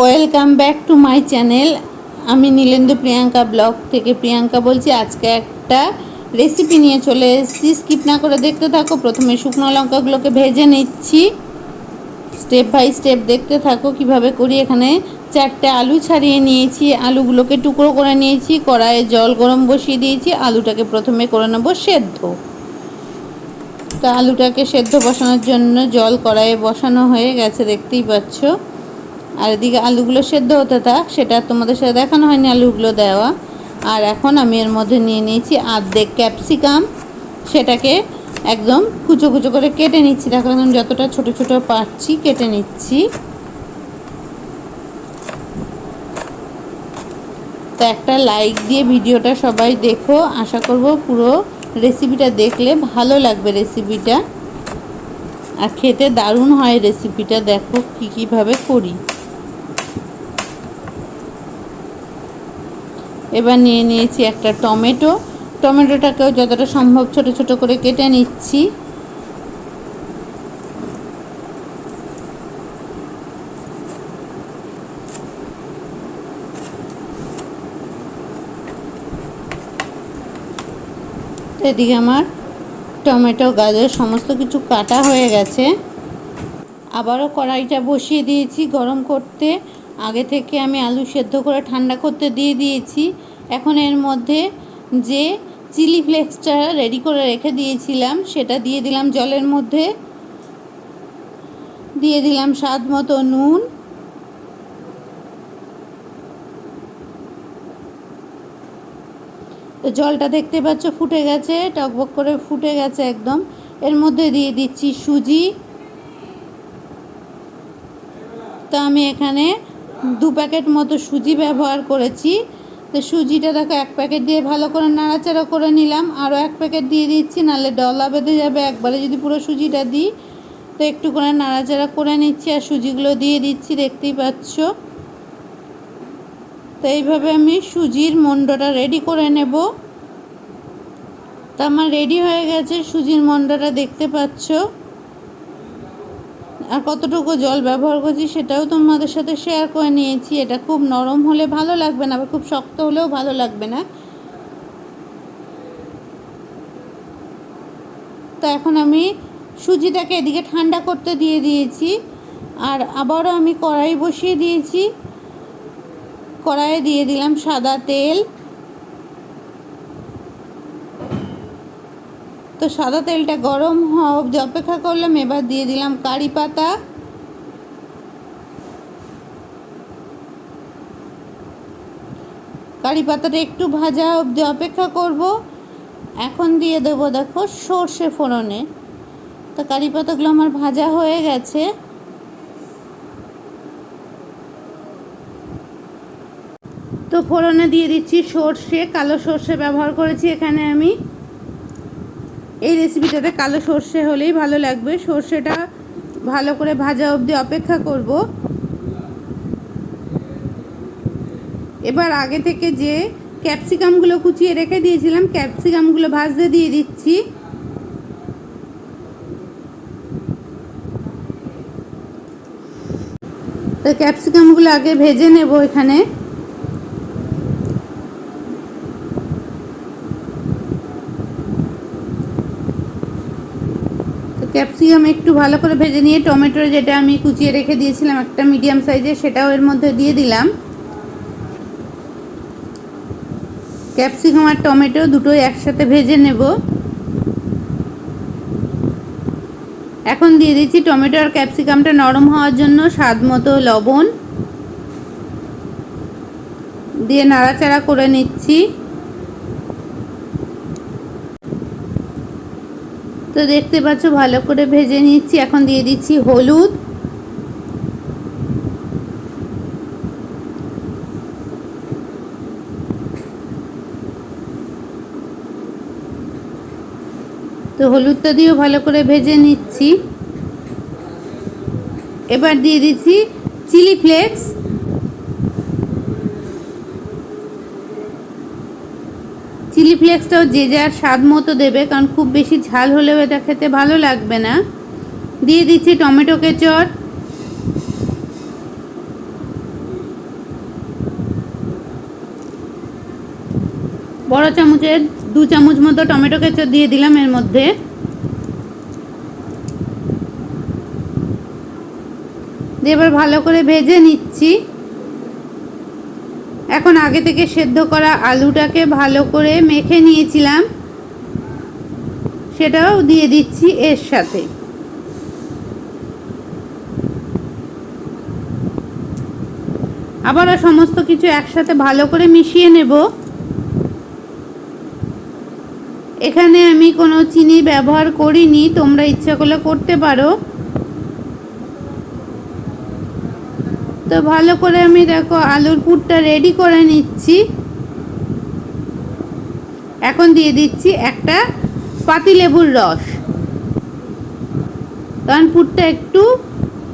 Welcome back to my channel আমি Nilendu Priyanka blog থেকে প্রিয়াঙ্কা বলছি, আজকে একটা রেসিপি নিয়ে চলে এসেছি। স্কিপ না করে দেখতে থাকো। প্রথমে শুকনো লঙ্কাগুলোকে ভেজে নিচ্ছি। স্টেপ বাই স্টেপ দেখতে থাকো কীভাবে করি। এখানে চারটে আলু ছাড়িয়ে নিয়েছি। আলুগুলোকে টুকরো করে নিয়েছি। কড়াইয়ে জল গরম বসিয়ে দিয়েছি। আলুটাকে প্রথমে করে নেব সেদ্ধ। তো আলুটাকে সেদ্ধ বসানোর জন্য জল কড়াইয়ে বসানো হয়ে গেছে, দেখতেই পাচ্ছ। আর এদিকে আলুগুলো সেদ্ধ হতে থাক, সেটা তোমাদের সাথে দেখানো হয়নি আলুগুলো দেওয়া। আর এখন আমি এর মধ্যে নিয়ে নিয়েছি আর্ধেক ক্যাপসিকাম। সেটাকে একদম কুচো কুচো করে কেটে নিচ্ছি। দেখো একদম যতটা ছোট ছোট পাচ্ছি, কেটে নিচ্ছি। তো একটা লাইক দিয়ে ভিডিওটা সবাই দেখো। আশা করব পুরো রেসিপিটা দেখলে ভালো লাগবে রেসিপিটা। আর খেতে দারুণ হয় রেসিপিটা। দেখো কী কীভাবে করি। এবার নিয়ে নিয়েছি একটা টমেটো। টমেটোটাকেও যতটা সম্ভব ছোট ছোট করে কেটে নিচ্ছি। এদিকে আমার টমেটো, গাজর, সমস্ত কিছু কাটা হয়ে গেছে। আবারও কড়াইটা বসিয়ে দিয়েছি গরম করতে। আগে থেকে আমি আলু সেদ্ধ করে ঠান্ডা করতে দিয়ে দিয়েছি। এখন এর মধ্যে যে চিলি ফ্লেক্সটা রেডি করে রেখে দিয়েছিলাম, সেটা দিয়ে দিলাম জলের মধ্যে। দিয়ে দিলাম স্বাদ মতো নুন। তো জলটা দেখতে পাচ্ছ ফুটে গেছে, টকবক করে ফুটে গেছে একদম। এর মধ্যে দিয়ে দিচ্ছি সুজি। তো আমি এখানে দু প্যাকেট মতো সুজি ব্যবহার করেছি। তো সুজিটা দেখো এক প্যাকেট দিয়ে ভালো করে নাড়াচাড়া করে নিলাম। আরও এক প্যাকেট দিয়ে দিচ্ছি, নাহলে ডলা বেঁধে যাবে। একবারে যদি পুরো সুজিটা দিই, তো একটু করে নাড়াচাড়া করে নিচ্ছি আর সুজিগুলো দিয়ে দিচ্ছি, দেখতেই পাচ্ছ। তো এইভাবে আমি সুজির মন্ডটা রেডি করে নেব। তা আমার রেডি হয়ে গেছে সুজির মন্ডটা, দেখতে পাচ্ছ। আর কতটুকু জল ব্যবহার করছি সেটাও তোমাদের সাথে শেয়ার করে নিয়েছি। এটা খুব নরম হলে ভালো লাগবে না, আবার খুব শক্ত হলেও ভালো লাগবে না। তো এখন আমি সুজিটাকে এদিকে ঠান্ডা করতে দিয়ে দিয়েছি, আর আবারও আমি কড়াই বসিয়ে দিয়েছি। কড়াইয়ে দিয়ে দিলাম সাদা তেল। তো সাদা তেলটা গরম অবধি অপেক্ষা করলাম, এবার দিয়ে দিলাম কারি পাতা। কারি পাতাটা একটু ভাজা অবধি অপেক্ষা করব। এখন দিয়ে দেবো দেখো সর্ষে ফোড়নে। তো কারি পাতাগুলো আমার ভাজা হয়ে গেছে। তো ফোড়নে দিয়ে দিচ্ছি সর্ষে, কালো সর্ষে ব্যবহার করেছি এখানে আমি। এই রেসিপিটাতে কালো সর্ষে হলেই ভালো লাগবে। সর্ষেটা ভালো করে ভাজা অবধি অপেক্ষা করব। এবার আগে থেকে যে ক্যাপসিকামগুলো কুচিয়ে রেখে দিয়েছিলাম, ক্যাপসিকামগুলো ভাজতে দিয়ে দিচ্ছি। তো ক্যাপসিকামগুলো আগে ভেজে নেব এখানে। ক্যাপসিকাম একটু ভালো করে ভেজে নিয়ে টমেটো যেটা আমি কুচিয়ে রেখে দিয়েছিলাম, একটা মিডিয়াম সাইজে সেটাও এর মধ্যে দিয়ে দিলাম। ক্যাপসিকাম আর টমেটো দুটোই একসাথে ভেজে নেব। এখন দিয়ে দিচ্ছি টমেটো আর ক্যাপসিকামটা নরম হওয়ার জন্য স্বাদ মতো লবণ। দিয়ে নাড়াচাড়া করে নিচ্ছি। তো দেখতে পাচ্ছ, ভালো করে ভেজে নিচ্ছি। এখন দিয়ে দিচ্ছি হলুদ। তো হলুদটা দিয়েও ভালো করে ভেজে নিচ্ছি। এবার দিয়ে দিচ্ছি চিলি ফ্লেক্স। চিলি ফ্লেক্সটাও যে যার স্বাদ মতো দেবে, কারণ খুব বেশি ঝাল হলেও এটা খেতে ভালো লাগবে না। দিয়ে দিচ্ছি টমেটো কেচর। বড় চামচের দু চামচ মতো টমেটো কেচর দিয়ে দিলাম এর মধ্যে। দিয়ে এবার ভালো করে ভেজে নিচ্ছি। এখন আগে থেকে সেদ্ধ করা আলুটাকে ভালো করে মেখে নিয়েছিলাম। সেটাও দিয়ে দিচ্ছি এর সাথে। আবারও সমস্ত কিছু একসাথে ভালো করে মিশিয়ে নেব। এখানে আমি কোনো চিনি ব্যবহার করিনি, তোমরা ইচ্ছা করলে করতে পারো। তো ভালো করে আমি দেখো আলুর পুরটা রেডি করে নিচ্ছি। এখন দিয়ে দিচ্ছি একটা পাতিলেবুর রস। কারণ পুরটা একটু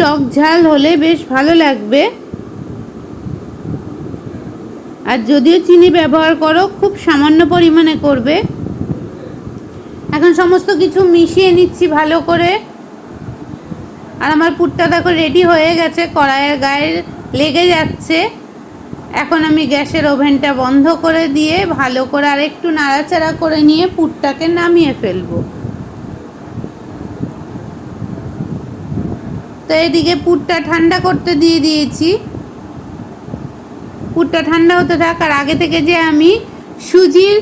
টক ঝাল হলে বেশ ভালো লাগবে। আর যদিও চিনি ব্যবহার করো, খুব সামান্য পরিমাণে করবে। এখন সমস্ত কিছু মিশিয়ে নিচ্ছি ভালো করে। আর আমার পুরটা দেখো রেডি হয়ে গেছে, কড়াইয়ের গায়ে লেগে যাচ্ছে। এখন আমি গ্যাসের ওভেনটা বন্ধ করে দিয়ে ভালো করে আর একটু নাড়াচাড়া করে নিয়ে পুরটাকে নামিয়ে ফেলব। তো এদিকে পুরটা ঠান্ডা করতে দিয়ে দিয়েছি। পুরটা ঠান্ডা হতে থাক আর আগে থেকে যে আমি সুজির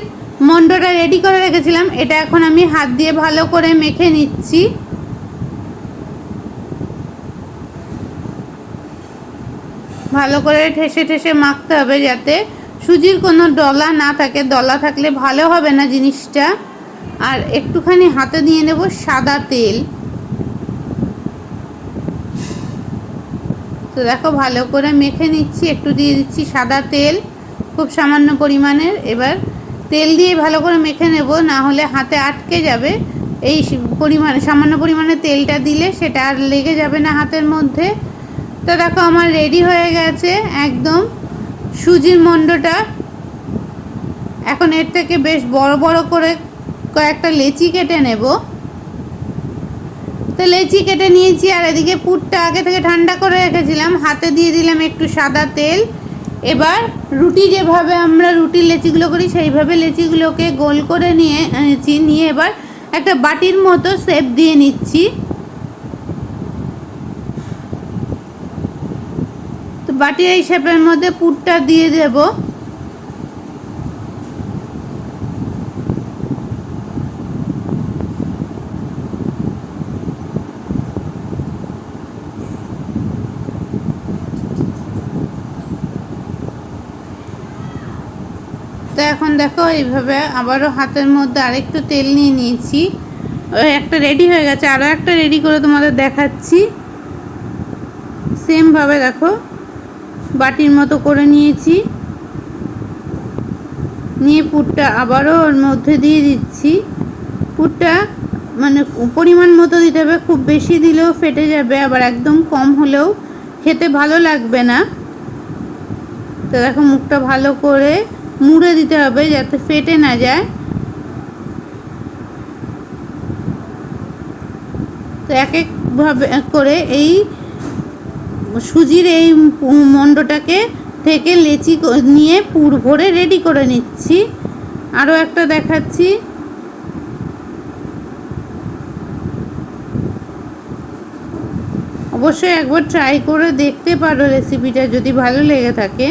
মন্ডটা রেডি করে রেখেছিলাম, এটা এখন আমি হাত দিয়ে ভালো করে মেখে নিচ্ছি। ভালো করে ঠেসে ঠেসে মাখতে হবে যাতে সুজির কোনো ডলা না থাকে। ডলা থাকলে ভালো হবে না জিনিসটা। আর একটুখানি হাতে দিয়ে নেব সাদা তেল। তো দেখো ভালো করে মেখে নিচ্ছি, একটু দিয়ে দিচ্ছি সাদা তেল, খুব সামান্য পরিমাণের। এবার তেল দিয়ে ভালো করে মেখে নেব, না হলে হাতে আটকে যাবে। এই পরিমাণে সামান্য পরিমাণে তেলটা দিলে সেটা আর লেগে যাবে না হাতের মধ্যে। তো দেখো আমার রেডি হয়ে গেছে একদম। সুজির মণ্ডটা এখন এর থেকে বেশ বড় বড় করে কয়েকটা লেচি কেটে নেব। তো লেচি কেটে নিয়েছি আর এদিকে পুরটা আগে থেকে ঠান্ডা করে রেখেছিলাম। হাতে দিয়ে দিলাম একটু সাদা তেল। এবার রুটি যেভাবে আমরা রুটির লেচিগুলো করি, সেইভাবে লেচিগুলোকে গোল করে নিয়ে নিয়েছি। নিয়ে এবার একটা বাটির মতো শেপ দিয়ে নিচ্ছি। তো বাটির এই শেপের মধ্যে পুরটা দিয়ে দেব। তো এখন দেখো, এইভাবে আবারও হাতের মধ্যে আরেকটু তেল নিয়ে নিয়েছি। ওই একটা রেডি হয়ে গেছে। আরও একটা রেডি করে তোমাদের দেখাচ্ছি। সেমভাবে দেখো। বাটির মতো করে নিয়েছি। নিয়ে পুরটা আবারও ওর মধ্যে দিয়ে দিচ্ছি। পুরটা মানে পরিমাণ মতো দিতে হবে, খুব বেশি দিলেও ফেটে যাবে, আবার একদম কম হলেও খেতে ভালো লাগবে না। তো দেখো মুখটা ভালো করে মুড়ে দিতে হবে যাতে ফেটে না যায়। তো এক একভাবে করে এই সুজির এই মণ্ডটাকে থেকে লেচি নিয়ে পুর ভরে রেডি করে নিচ্ছি। আরও একটা দেখাচ্ছি। অবশ্যই একবার ট্রাই করে দেখতে পারো রেসিপিটা যদি ভালো লেগে থাকে।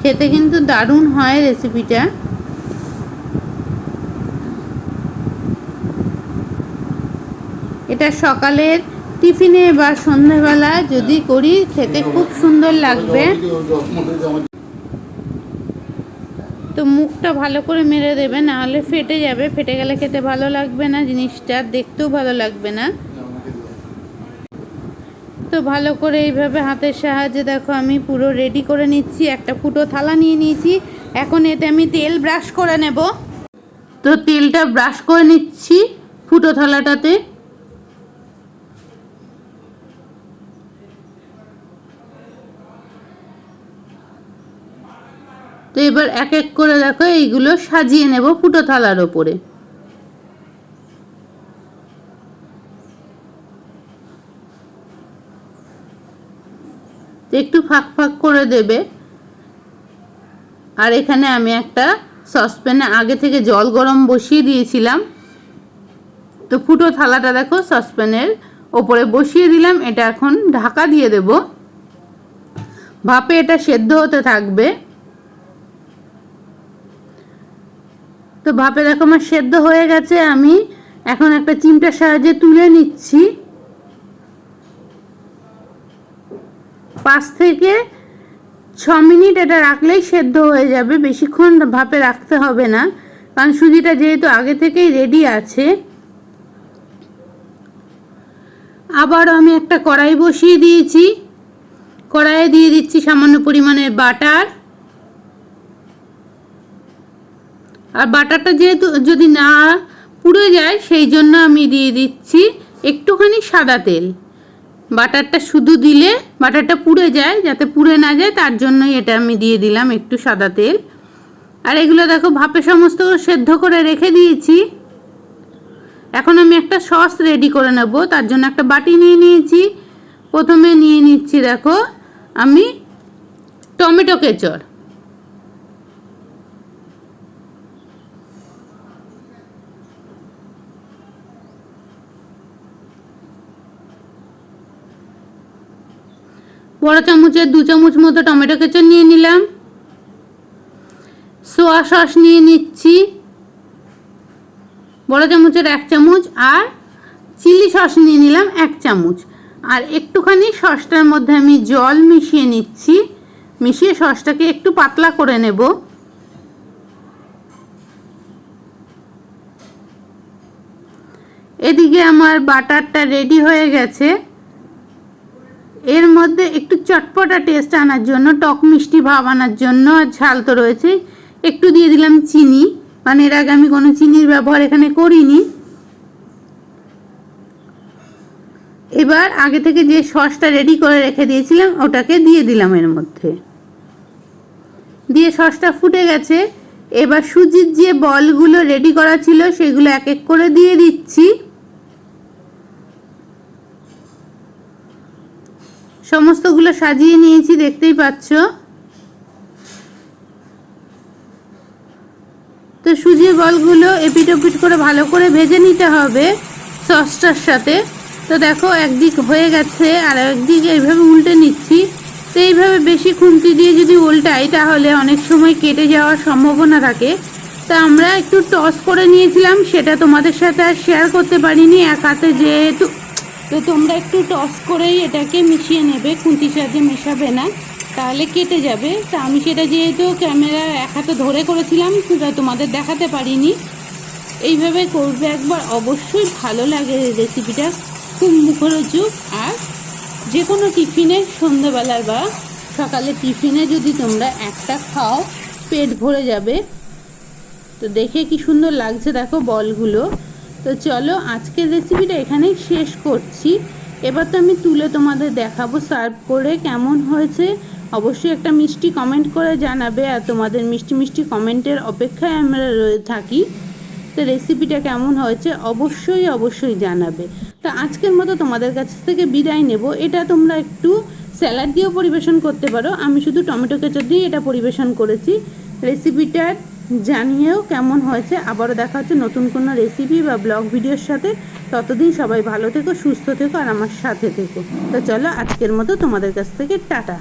খেতে কিন্তু দারুণ হয় রেসিপিটা এটা সকালের টিফিনে বা সন্ধ্যাবেলা যদি করি, খেতে খুব সুন্দর লাগবে। তো মুখটা ভালো করে মেরে দেবে নাহলে ফেটে যাবে। ফেটে গেলে খেতে ভালো লাগবে না জিনিসটা, দেখতেও ভালো লাগবে না। তো ভালো করে এইভাবে হাতের সাহায্যে দেখো আমি পুরো রেডি করে নিচ্ছি। একটা ফুটো থালা নিয়ে নিয়েছি। এখন এতে আমি তেল ব্রাশ করে নেব। তো তেলটা ব্রাশ করে নিচ্ছি ফুটো থালাটাতে। তো এবার এক এক করে দেখো এইগুলো সাজিয়ে নেব ফুটো থালার ওপরে। একটু ফাঁক ফাঁক করে দেবে। আর এখানে আমি একটা সসপ্যানে আগে থেকে জল গরম বসিয়ে দিয়েছিলাম। তো ফুটো থালাটা দেখো সসপ্যানের ওপরে বসিয়ে দিলাম, এটা এখন ঢাকা দিয়ে দেব। ভাপে এটা সেদ্ধ হতে থাকবে। তো ভাপে দেখো আমার সেদ্ধ হয়ে গেছে, আমি এখন একটা চিমটার সাহায্যে তুলে নিচ্ছি। পাঁচ থেকে ছ মিনিট এটা রাখলেই সেদ্ধ হয়ে যাবে, বেশিক্ষণ ভাপে রাখতে হবে না, কারণ সুজিটা যেহেতু আগে থেকেই রেডি আছে। আবার আমি একটা কড়াই বসিয়ে দিয়েছি, কড়াইয়ে দিয়ে দিচ্ছি সামান্য পরিমাণের বাটার। আর বাটারটা যেহেতু যদি না পুড়ে যায়, সেই জন্য আমি দিয়ে দিচ্ছি একটুখানি সাদা তেল। বাটারটা শুধু দিলে বাটারটা পুড়ে যায়, যাতে পুড়ে না যায়, তার জন্যই এটা আমি দিয়ে দিলাম একটু সাদা তেল। আর এগুলো দেখো, ভাপে সমস্ত সেদ্ধ করে রেখে দিয়েছি। এখন আমি একটা সস রেডি করে নেব, তার জন্য একটা বাটি নিয়ে নিয়েছি। প্রথমে নিয়ে নিচ্ছি, দেখো, আমি টমেটো কেচড় বড় চামচের দু চামচ মতো টমেটো কেচার নিয়ে নিলাম। সোয়া সস নিয়ে নিচ্ছি। বড় চামচের এক চামচ আর চিলি সস নিয়ে নিলাম এক চামচ। আর একটুখানি সসটার মধ্যে আমি জল মিশিয়ে নিচ্ছি। মিশিয়ে সসটাকে একটু পাতলা করে নেব। এদিকে আমার বাটারটা রেডি হয়ে গেছে। এর মধ্যে একটু চটপটা টেস্ট আনার জন্য, টক মিষ্টি ভাব আনার জন্য আর ঝাল তো রয়েছে। একটু দিয়ে দিলাম চিনি। মানে এর আগে আমি কোনো চিনির ব্যবহার এখানে করিনি। এবার আগে থেকে যে সসটা রেডি করে রেখে দিয়েছিলাম, ওটাকে দিয়ে দিলাম এর মধ্যে। দিয়ে সসটা ফুটে গেছে। এবার সুজির যে বলগুলো রেডি করা ছিল, সেগুলো এক এক করে দিয়ে দিচ্ছি। সমস্তগুলো সাজিয়ে নিয়েছি, দেখতেই পাচ্ছ। তো সুজির বলগুলো এপিট ওপিট করে ভালো করে ভেজে নিতে হবে সসটার সাথে। তো দেখো, একদিক হয়ে গেছে আর একদিক এইভাবে উল্টে নিচ্ছি। তো এইভাবে বেশি খুন্তি দিয়ে যদি উল্টাই, তাহলে অনেক সময় কেটে যাওয়ার সম্ভাবনা থাকে। তা আমরা একটু টস করে নিয়েছিলাম, সেটা তোমাদের সাথে আর শেয়ার করতে পারিনি। এক হাতে যেহেতু তো তোমরা একটু টস করেই এটাকে মিশিয়ে নেবে, খুন্তির সাহায্যে মেশাবে না। তাহলে কেটে যাবে। তা আমি সেটা যেহেতু ক্যামেরা এক হাতে ধরে করেছিলাম তোমাদের দেখাতে পারিনি। এইভাবে করবে একবার, অবশ্যই ভালো লাগে রেসিপিটা খুব মুখরোচক। আর যে কোনো টিফিনে সন্ধ্যাবেলার বা সকালে টিফিনে যদি তোমরা একটা খাও, পেট ভরে যাবে। তো দেখে কি সুন্দর লাগছে, দেখো বলগুলো। তো চলো আজকের রেসিপিটা এখানেই শেষ করছি। এবার তো আমি তুলে তোমাদের দেখাবো সার্ভ করে কেমন হয়েছে। অবশ্যই একটা মিষ্টি কমেন্ট করে জানাবে আর তোমাদের মিষ্টি মিষ্টি কমেন্টের অপেক্ষায় আমরা রয়ে থাকি। তো রেসিপিটা কেমন হয়েছে অবশ্যই অবশ্যই জানাবে। তো আজকের মতো তোমাদের কাছ থেকে বিদায় নেব। এটা তোমরা একটু স্যালাড দিয়েও পরিবেশন করতে পারো। আমি শুধু টমেটো কেচার দিয়ে এটা পরিবেশন করেছি। রেসিপিটার জানিয়েও কেমন হয়েছে, আবারও দেখা হচ্ছে নতুন কোনো রেসিপি বা ব্লগ ভিডিওর সাথে। ততদিন সবাই ভালো থেকো, সুস্থ থেকো, আর আমার সাথে থেকো। তো চলো আজকের মতো তোমাদের কাছ থেকে টাটা।